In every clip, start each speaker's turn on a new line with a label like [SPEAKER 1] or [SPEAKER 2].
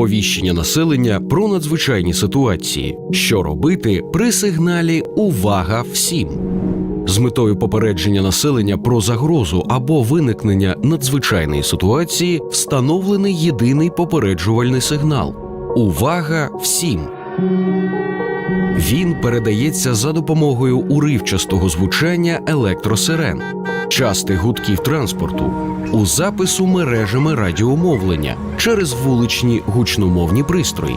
[SPEAKER 1] оповіщення населення про надзвичайні ситуації, що робити при сигналі Увага всім з метою попередження населення про загрозу або виникнення надзвичайної ситуації встановлений єдиний попереджувальний сигнал Увага всім. Він передається за допомогою уривчастого звучання електросирен, частих гудків транспорту, у запису мережами радіомовлення через вуличні гучномовні пристрої.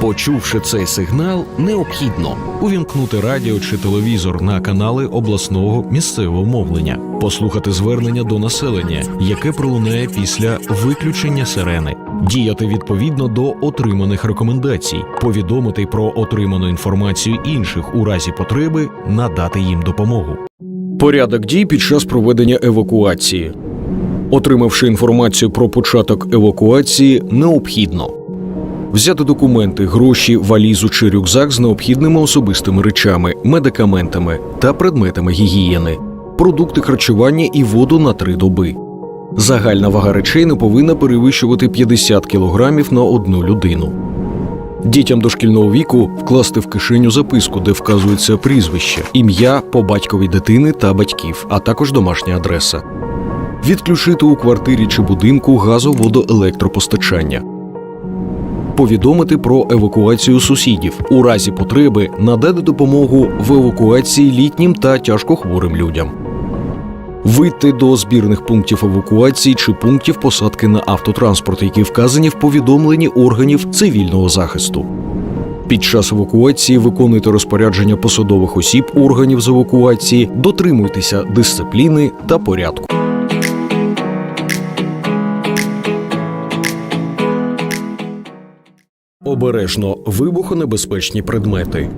[SPEAKER 1] Почувши цей сигнал, необхідно увімкнути радіо чи телевізор на канали обласного місцевого мовлення, послухати звернення до населення, яке пролунає після виключення сирени, діяти відповідно до отриманих рекомендацій, повідомити про отриману інформацію інших у разі потреби, надати їм допомогу. Порядок дій під час проведення евакуації. Отримавши інформацію про початок евакуації, необхідно взяти документи, гроші, валізу чи рюкзак з необхідними особистими речами, медикаментами та предметами гігієни, продукти харчування і воду на три доби. Загальна вага речей не повинна перевищувати 50 кг на одну людину. Дітям дошкільного віку вкласти в кишеню записку, де вказується прізвище, ім'я по батькові дитини та батьків, а також домашня адреса. Відключити у квартирі чи будинку газоводоелектропостачання. Повідомити про евакуацію сусідів, у разі потреби надати допомогу в евакуації літнім та тяжкохворим людям. Вийти до збірних пунктів евакуації чи пунктів посадки на автотранспорт, які вказані в повідомленні органів цивільного захисту. Під час евакуації виконуйте розпорядження посадових осіб органів з евакуації, дотримуйтеся дисципліни та порядку. Обережно вибухонебезпечні предмети.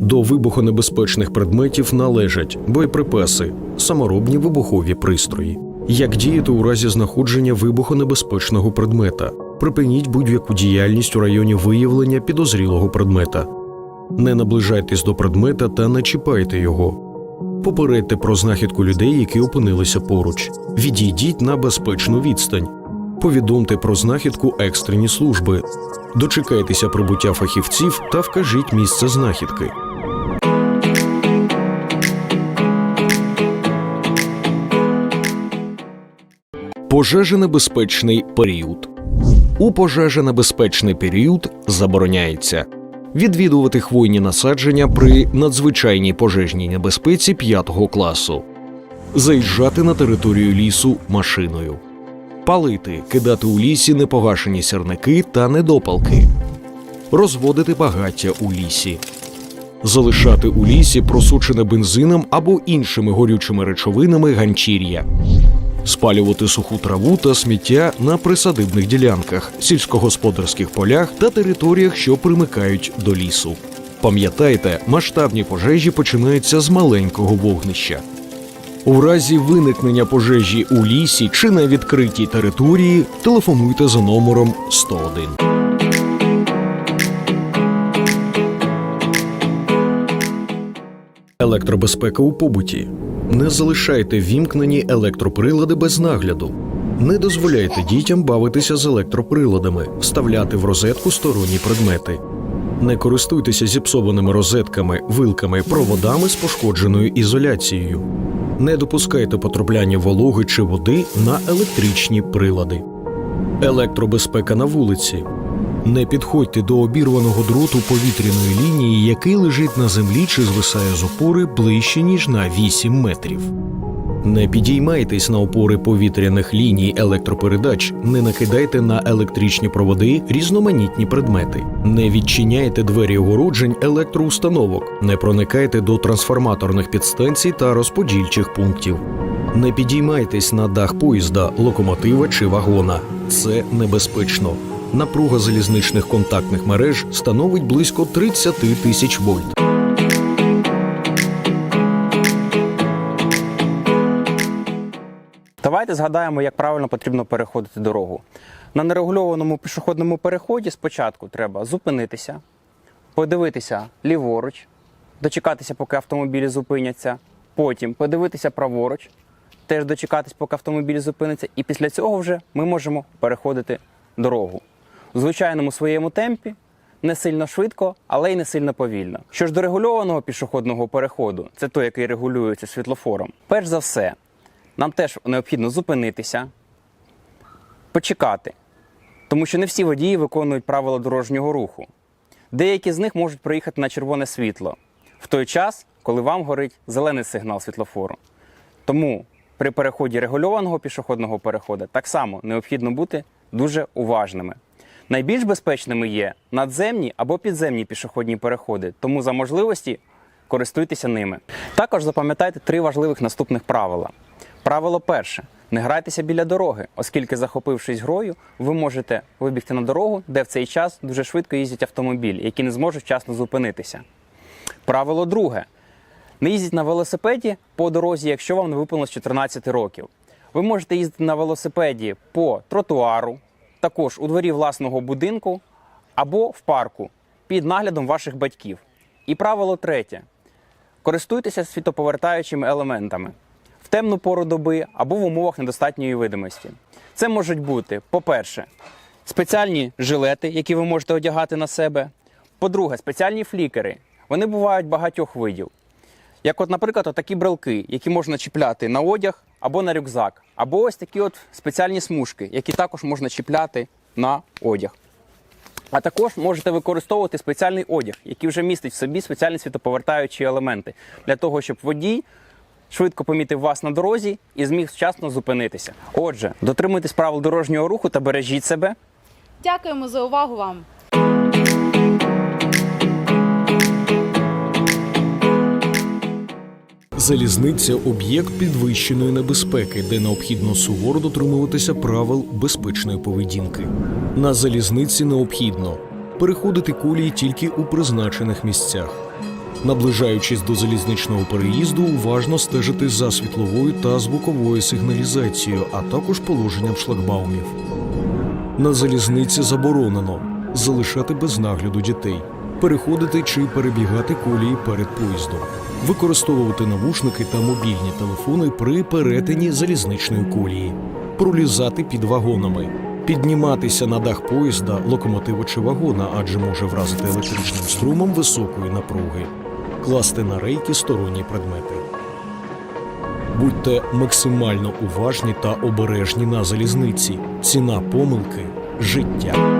[SPEAKER 1] До вибухонебезпечних предметів належать боєприпаси, саморобні вибухові пристрої. Як діяти у разі знаходження вибухонебезпечного предмета? Припиніть будь-яку діяльність у районі виявлення підозрілого предмета. Не наближайтесь до предмета та не чіпайте його. Попередьте про знахідку людей, які опинилися поруч. Відійдіть на безпечну відстань. Повідомте про знахідку екстрені служби. Дочекайтеся прибуття фахівців та вкажіть місце знахідки. Пожежонебезпечний період. У пожежонебезпечний період забороняється відвідувати хвойні насадження при надзвичайній пожежній небезпеці 5 класу, заїжджати на територію лісу машиною, палити, кидати у лісі непогашені сірники та недопалки, розводити багаття у лісі, залишати у лісі просучене бензином або іншими горючими речовинами ганчір'я, спалювати суху траву та сміття на присадибних ділянках, сільськогосподарських полях та територіях, що примикають до лісу. Пам'ятайте, масштабні пожежі починаються з маленького вогнища. У разі виникнення пожежі у лісі чи на відкритій території телефонуйте за номером 101. Електробезпека у побуті. Не залишайте вімкнені електроприлади без нагляду. Не дозволяйте дітям бавитися з електроприладами, вставляти в розетку сторонні предмети. Не користуйтеся зіпсованими розетками, вилками, проводами з пошкодженою ізоляцією. Не допускайте потрапляння вологи чи води на електричні прилади. Електробезпека на вулиці. Не підходьте до обірваного дроту повітряної лінії, який лежить на землі чи звисає з опори ближче ніж на 8 метрів. Не підіймайтесь на опори повітряних ліній електропередач, не накидайте на електричні проводи різноманітні предмети, не відчиняйте двері огороджень електроустановок, не проникайте до трансформаторних підстанцій та розподільчих пунктів. Не підіймайтесь на дах поїзда, локомотива чи вагона. Це небезпечно. Напруга залізничних контактних мереж становить близько 30 тисяч вольт.
[SPEAKER 2] Давайте згадаємо, як правильно потрібно переходити дорогу. На нерегульованому пішохідному переході спочатку треба зупинитися, подивитися ліворуч, дочекатися, поки автомобілі зупиняться, потім подивитися праворуч, теж дочекатись, поки автомобілі зупиняться, і після цього вже ми можемо переходити дорогу. В звичайному своєму темпі, не сильно швидко, але й не сильно повільно. Що ж до регульованого пішохідного переходу, це той, який регулюється світлофором. Перш за все, нам теж необхідно зупинитися, почекати, тому що не всі водії виконують правила дорожнього руху. Деякі з них можуть проїхати на червоне світло в той час, коли вам горить зелений сигнал світлофору. Тому при переході регульованого пішохідного переходу так само необхідно бути дуже уважними. Найбільш безпечними є надземні або підземні пішохідні переходи, тому за можливості користуйтеся ними. Також запам'ятайте три важливих наступних правила. Правило перше: не грайтеся біля дороги, оскільки, захопившись грою, ви можете вибігти на дорогу, де в цей час дуже швидко їздять автомобілі, які не зможуть вчасно зупинитися. Правило друге: не їздіть на велосипеді по дорозі, якщо вам не виповнилось 14 років. Ви можете їздити на велосипеді по тротуару, також у дворі власного будинку або в парку під наглядом ваших батьків. І правило третє: користуйтеся світоповертаючими елементами в темну пору доби або в умовах недостатньої видимості. Це можуть бути, по-перше, спеціальні жилети, які ви можете одягати на себе. По-друге, спеціальні флікери. Вони бувають багатьох видів. Як, от, наприклад, такі брелки, які можна чіпляти на одяг або на рюкзак, або ось такі от спеціальні смужки, які також можна чіпляти на одяг. А також можете використовувати спеціальний одяг, який вже містить в собі спеціальні світоповертаючі елементи, для того, щоб водій швидко помітив вас на дорозі і зміг вчасно зупинитися. Отже, дотримуйтесь правил дорожнього руху та бережіть себе.
[SPEAKER 3] Дякуємо за увагу вам.
[SPEAKER 4] Залізниця об'єкт підвищеної небезпеки, де необхідно суворо дотримуватися правил безпечної поведінки. На залізниці необхідно переходити колії тільки у призначених місцях. Наближаючись до залізничного переїзду, уважно стежити за світловою та звуковою сигналізацією, а також положенням шлагбаумів. На залізниці заборонено залишати без нагляду дітей, переходити чи перебігати колії перед поїздом, використовувати навушники та мобільні телефони при перетині залізничної колії, пролізати під вагонами, підніматися на дах поїзда, локомотива чи вагона, адже може вразити електричним струмом високої напруги, класти на рейки сторонні предмети. Будьте максимально уважні та обережні на залізниці. Ціна помилки життя.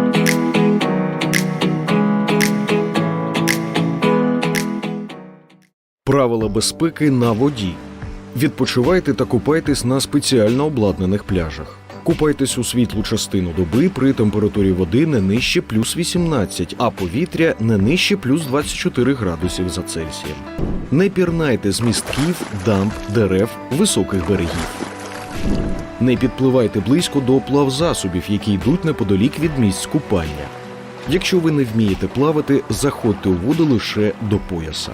[SPEAKER 1] Правила безпеки на воді. Відпочивайте та купайтесь на спеціально обладнаних пляжах. Купайтесь у світлу частину доби при температурі води не нижче плюс 18, а повітря не нижче плюс 24 градусів за Цельсієм. Не пірнайте з містків, дамб, дерев, високих берегів. Не підпливайте близько до плавзасобів, які йдуть неподалік від місць купання. Якщо ви не вмієте плавати, заходьте у воду лише до пояса.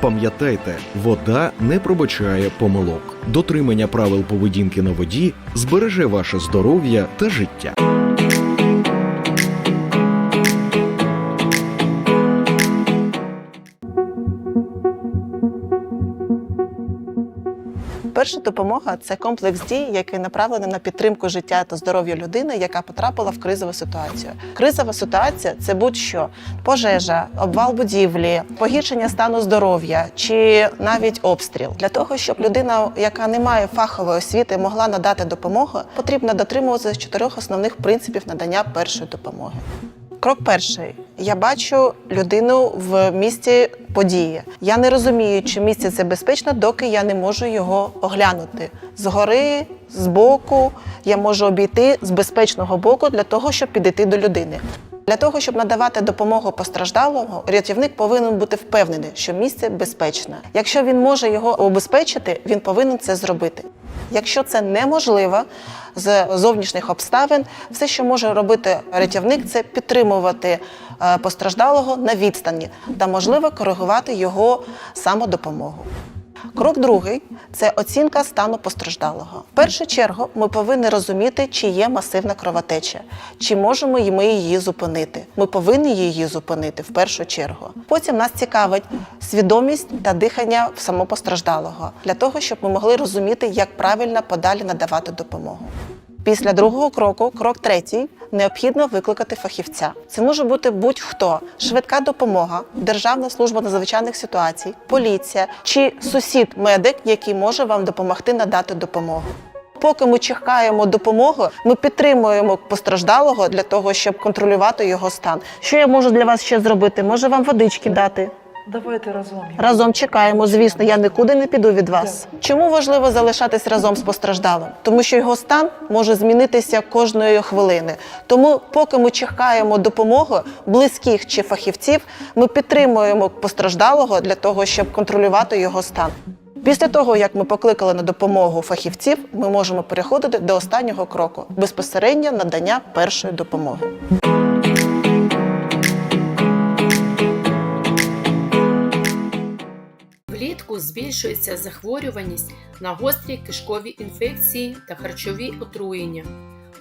[SPEAKER 1] Пам'ятайте, вода не пробачає помилок. Дотримання правил поведінки на воді збереже ваше здоров'я та життя.
[SPEAKER 5] Перша допомога це комплекс дій, який направлений на підтримку життя та здоров'я людини, яка потрапила в кризову ситуацію. Кризова ситуація це будь-що пожежа, обвал будівлі, погіршення стану здоров'я чи навіть обстріл. Для того щоб людина, яка не має фахової освіти, могла надати допомогу, потрібно дотримуватися чотирьох основних принципів надання першої допомоги. Крок перший. Я бачу людину в місці події. Я не розумію, чи місце це безпечно, доки я не можу його оглянути. Згори, збоку, я можу обійти з безпечного боку для того, щоб підійти до людини. Для того, щоб надавати допомогу постраждалому, рятівник повинен бути впевнений, що місце безпечне. Якщо він може його обезпечити, він повинен це зробити. Якщо це неможливо з зовнішніх обставин, все, що може робити рятівник, це підтримувати постраждалого на відстані та можливо коригувати його самодопомогу. Крок другий це оцінка стану постраждалого. В першу чергу ми повинні розуміти, чи є масивна кровотеча, чи можемо ми її зупинити. Ми повинні її зупинити в першу чергу. Потім нас цікавить свідомість та дихання самопостраждалого для того, щоб ми могли розуміти, як правильно подалі надавати допомогу. Після другого кроку, крок третій, необхідно викликати фахівця. Це може бути будь-хто: швидка допомога, Державна служба надзвичайних ситуацій, поліція чи сусід-медик, який може вам допомогти надати допомогу. Поки ми чекаємо допомоги, ми підтримуємо постраждалого для того, щоб контролювати його стан. Що я можу для вас ще зробити? Може вам водички дати?
[SPEAKER 6] Давайте разом.
[SPEAKER 5] Разом чекаємо, звісно, я нікуди не піду від вас. Чому важливо залишатись разом з постраждалим? Тому що його стан може змінитися кожної хвилини. Тому, поки ми чекаємо допомоги близьких чи фахівців, ми підтримуємо постраждалого для того, щоб контролювати його стан. Після того, як ми покликали на допомогу фахівців, ми можемо переходити до останнього кроку безпосередньо надання першої допомоги.
[SPEAKER 7] Влітку збільшується захворюваність на гострі кишкові інфекції та харчові отруєння,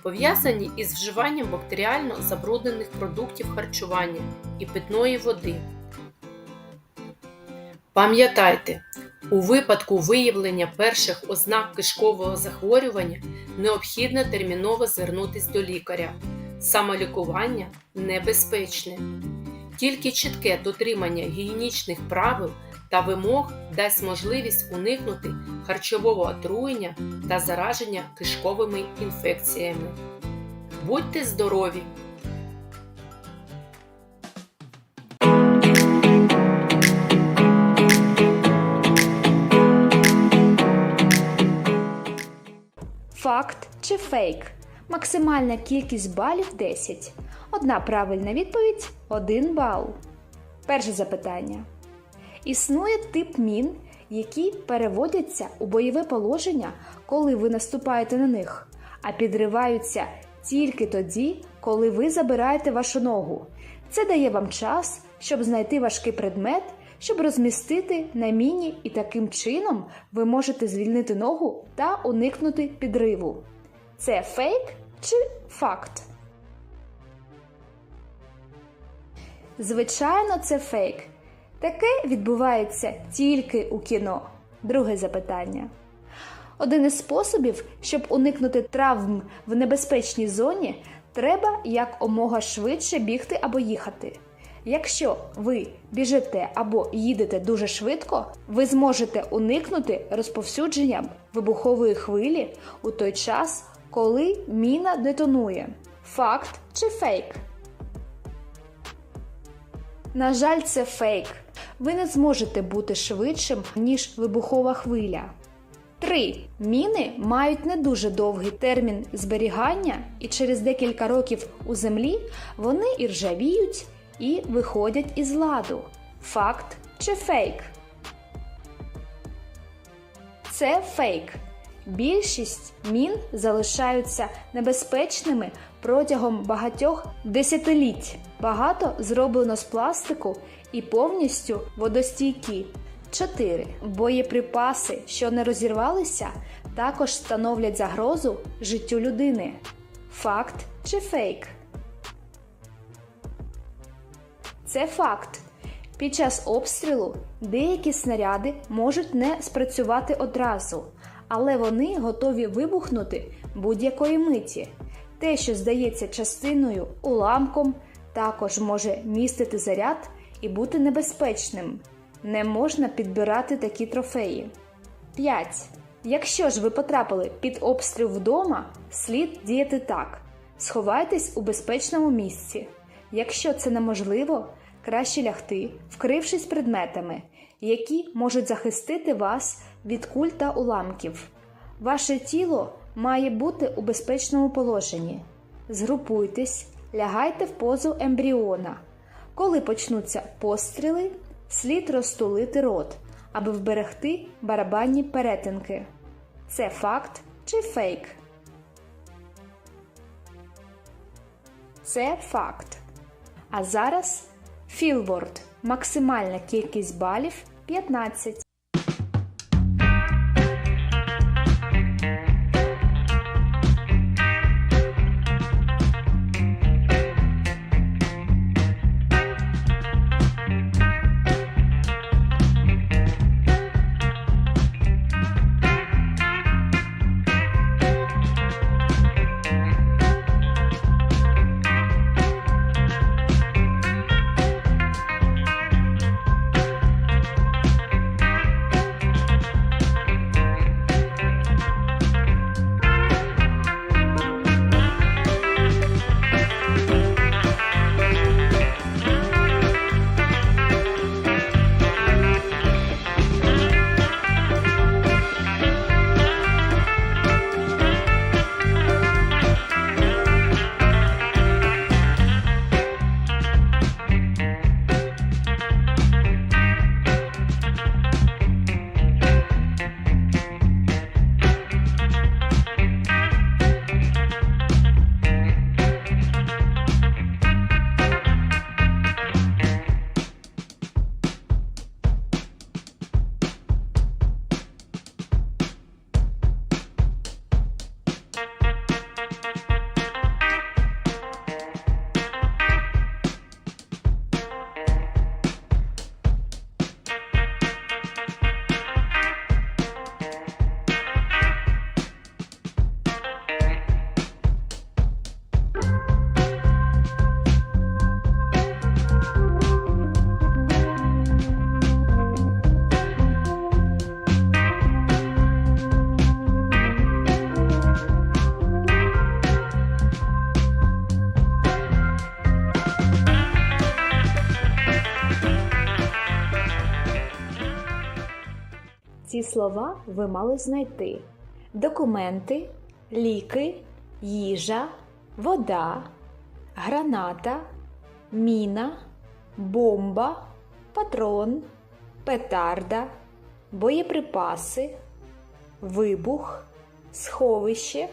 [SPEAKER 7] пов'язані із вживанням бактеріально забруднених продуктів харчування і питної води. Пам'ятайте, у випадку виявлення перших ознак кишкового захворювання необхідно терміново звернутися до лікаря. Самолікування небезпечне. Тільки чітке дотримання гігієнічних правил та вимог дасть можливість уникнути харчового отруєння та зараження кишковими інфекціями. Будьте здорові!
[SPEAKER 8] Факт чи фейк? Максимальна кількість балів 10. Одна правильна відповідь 1 бал. Перше запитання. Існує тип мін, які переводяться у бойове положення, коли ви наступаєте на них, а підриваються тільки тоді, коли ви забираєте вашу ногу. Це дає вам час, щоб знайти важкий предмет, щоб розмістити на міні, і таким чином ви можете звільнити ногу та уникнути підриву. Це фейк чи факт? Звичайно, це фейк. Таке відбувається тільки у кіно. Друге запитання. Один із способів, щоб уникнути травм в небезпечній зоні, треба якомога швидше бігти або їхати. Якщо ви біжите або їдете дуже швидко, ви зможете уникнути розповсюдження вибухової хвилі у той час, коли міна детонує. Факт чи фейк? На жаль, це фейк. Ви не зможете бути швидшим, ніж вибухова хвиля. 3. Міни мають не дуже довгий термін зберігання, і через декілька років у землі вони і ржавіють, і виходять із ладу. Факт чи фейк? Це фейк. Більшість мін залишаються небезпечними протягом багатьох десятиліть. Багато зроблено з пластику і повністю водостійкі. 4. Боєприпаси, що не розірвалися, також становлять загрозу життю людини. Факт чи фейк? Це факт. Під час обстрілу деякі снаряди можуть не спрацювати одразу, але вони готові вибухнути будь-якої миті. Те, що здається частиною уламком, також може містити заряд і бути небезпечним. Не можна підбирати такі трофеї. 5. Якщо ж ви потрапили під обстріл вдома, слід діяти так: сховайтесь у безпечному місці. Якщо це неможливо, краще лягти, вкрившись предметами, які можуть захистити вас від куль та уламків. Ваше тіло має бути у безпечному положенні. Згрупуйтесь, лягайте в позу ембріона. Коли почнуться постріли, слід розтулити рот, аби вберегти барабанні перетинки. Це факт чи фейк? Це факт. А зараз філворд. Максимальна кількість балів 15. Слова ви мали знайти: документи, ліки, їжа, вода, граната, міна, бомба, патрон, петарда, боєприпаси, вибух, сховище,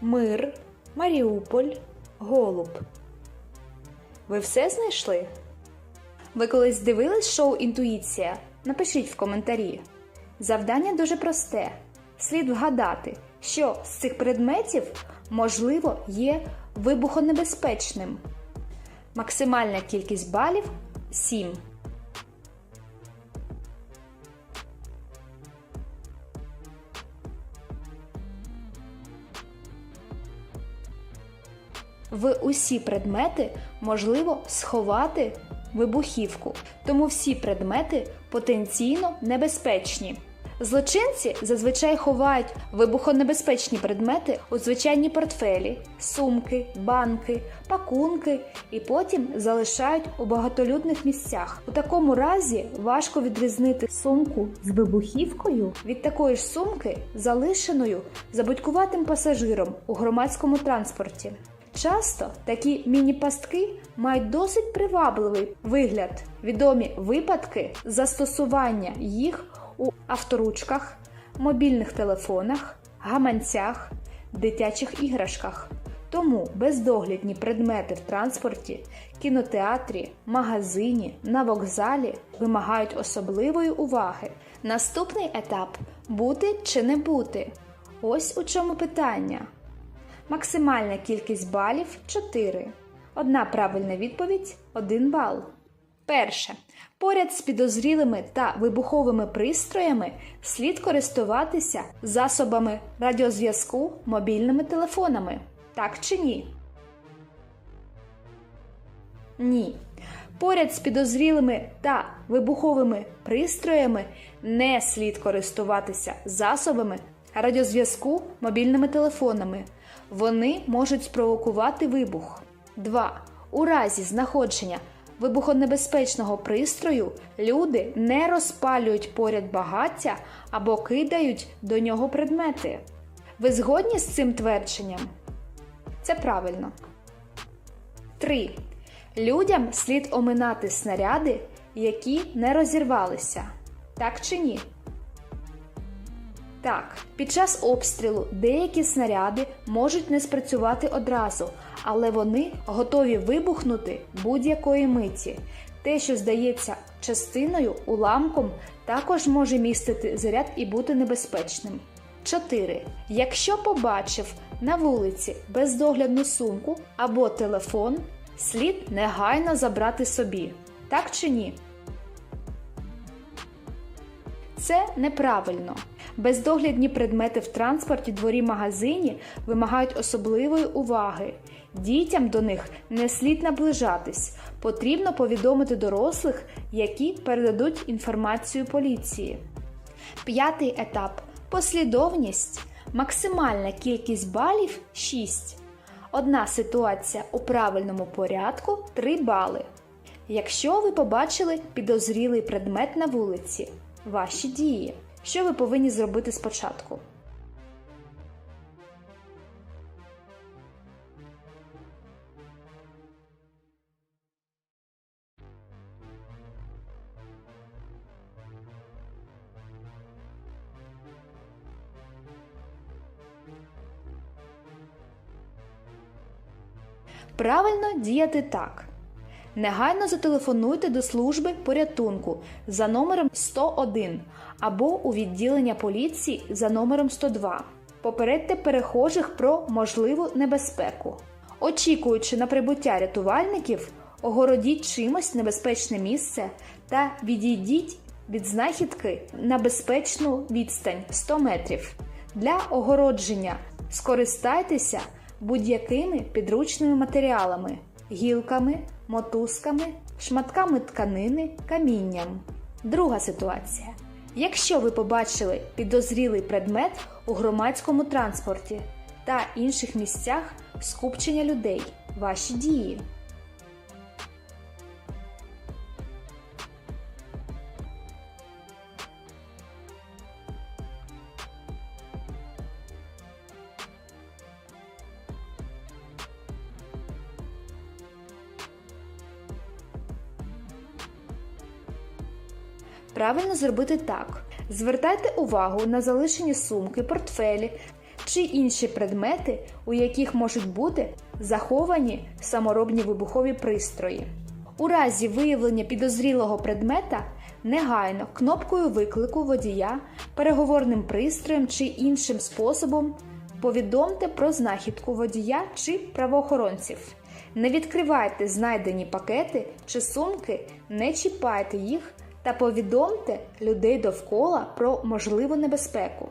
[SPEAKER 8] мир, Маріуполь, голуб. Ви все знайшли? Ви колись дивились шоу Інтуїція? Напишіть в коментарі. Завдання дуже просте. Слід вгадати, що з цих предметів, можливо, є вибухонебезпечним. Максимальна кількість балів 7. В усі предмети можливо сховати вибухівку, тому всі предмети потенційно небезпечні. Злочинці зазвичай ховають вибухонебезпечні предмети у звичайні портфелі, сумки, банки, пакунки і потім залишають у багатолюдних місцях. У такому разі важко відрізнити сумку з вибухівкою від такої ж сумки, залишеною забудькуватим пасажиром у громадському транспорті. Часто такі міні-пастки мають досить привабливий вигляд. Відомі випадки застосування їх у авторучках, мобільних телефонах, гаманцях, дитячих іграшках. Тому бездоглядні предмети в транспорті, кінотеатрі, магазині, на вокзалі вимагають особливої уваги. Наступний етап бути чи не бути. Ось у чому питання. Максимальна кількість балів 4. Одна правильна відповідь 1 бал. Перше. Поряд з підозрілими та вибуховими пристроями слід користуватися засобами радіозв'язку мобільними телефонами. Так чи ні? Ні. Поряд з підозрілими та вибуховими пристроями не слід користуватися засобами радіозв'язку мобільними телефонами. Вони можуть спровокувати вибух. 2. У разі знаходження вибухонебезпечного пристрою люди не розпалюють поряд багаття або кидають до нього предмети. Ви згодні з цим твердженням? Це правильно. 3. Людям слід оминати снаряди, які не розірвалися. Так чи ні? Так, під час обстрілу деякі снаряди можуть не спрацювати одразу, але вони готові вибухнути будь-якої миті. Те, що здається частиною уламком, також може містити заряд і бути небезпечним. 4. Якщо побачив на вулиці бездоглядну сумку або телефон, слід негайно забрати собі. Так чи ні? Це неправильно. Бездоглядні предмети в транспорті, дворі, магазині вимагають особливої уваги. Дітям до них не слід наближатись. Потрібно повідомити дорослих, які передадуть інформацію поліції. П'ятий етап послідовність. Максимальна кількість балів 6. Одна ситуація у правильному порядку 3 бали. Якщо ви побачили підозрілий предмет на вулиці, ваші дії. Що ви повинні зробити спочатку? Правильно діяти так. Негайно зателефонуйте до служби порятунку за номером 101 або у відділення поліції за номером 102. Попередьте перехожих про можливу небезпеку. Очікуючи на прибуття рятувальників, огородіть чимось небезпечне місце та відійдіть від знахідки на безпечну відстань 100 метрів. Для огородження скористайтеся будь-якими підручними матеріалами, гілками, мотузками, шматками тканини, камінням. Друга ситуація. Якщо ви побачили підозрілий предмет у громадському транспорті та інших місцях скупчення людей, ваші дії. Правильно зробити так: звертайте увагу на залишені сумки, портфелі чи інші предмети, у яких можуть бути заховані саморобні вибухові пристрої. У разі виявлення підозрілого предмета негайно кнопкою виклику водія, переговорним пристроєм чи іншим способом повідомте про знахідку водія чи правоохоронців. Не відкривайте знайдені пакети чи сумки, не чіпайте їх та повідомте людей довкола про можливу небезпеку.